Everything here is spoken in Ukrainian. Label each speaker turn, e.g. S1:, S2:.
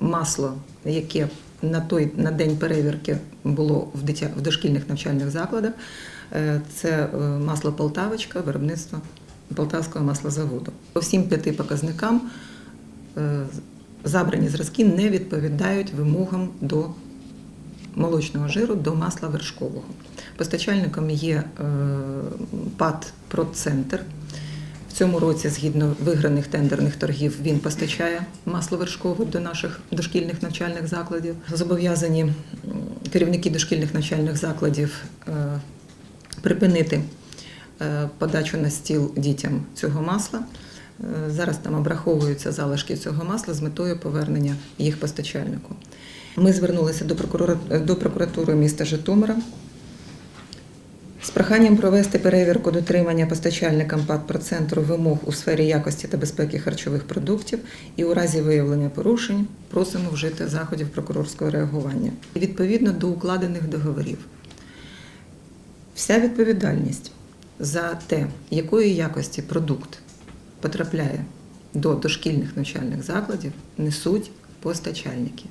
S1: масло, яке на той на день перевірки було в дитя в дошкільних навчальних закладах. Е, Це е, масло Полтавочка, виробництво Полтавського маслозаводу. По всім п'яти показникам е, забрані зразки не відповідають вимогам до молочного жиру до масла вершкового. Постачальником є ПАД «Процентр». Цьому році, згідно виграних тендерних торгів, він постачає масло вершкове до наших дошкільних навчальних закладів. Зобов'язані керівники дошкільних навчальних закладів е, припинити е, подачу на стіл дітям цього масла. Е, Зараз там обраховуються залишки цього масла з метою повернення їх постачальнику. Ми звернулися до прокуратури міста Житомира з проханням провести перевірку дотримання постачальникам ПАД «Процентру» вимог у сфері якості та безпеки харчових продуктів і у разі виявлення порушень просимо вжити заходів прокурорського реагування відповідно до укладених договорів. Вся відповідальність за те, якої якості продукт потрапляє до дошкільних навчальних закладів, несуть постачальники.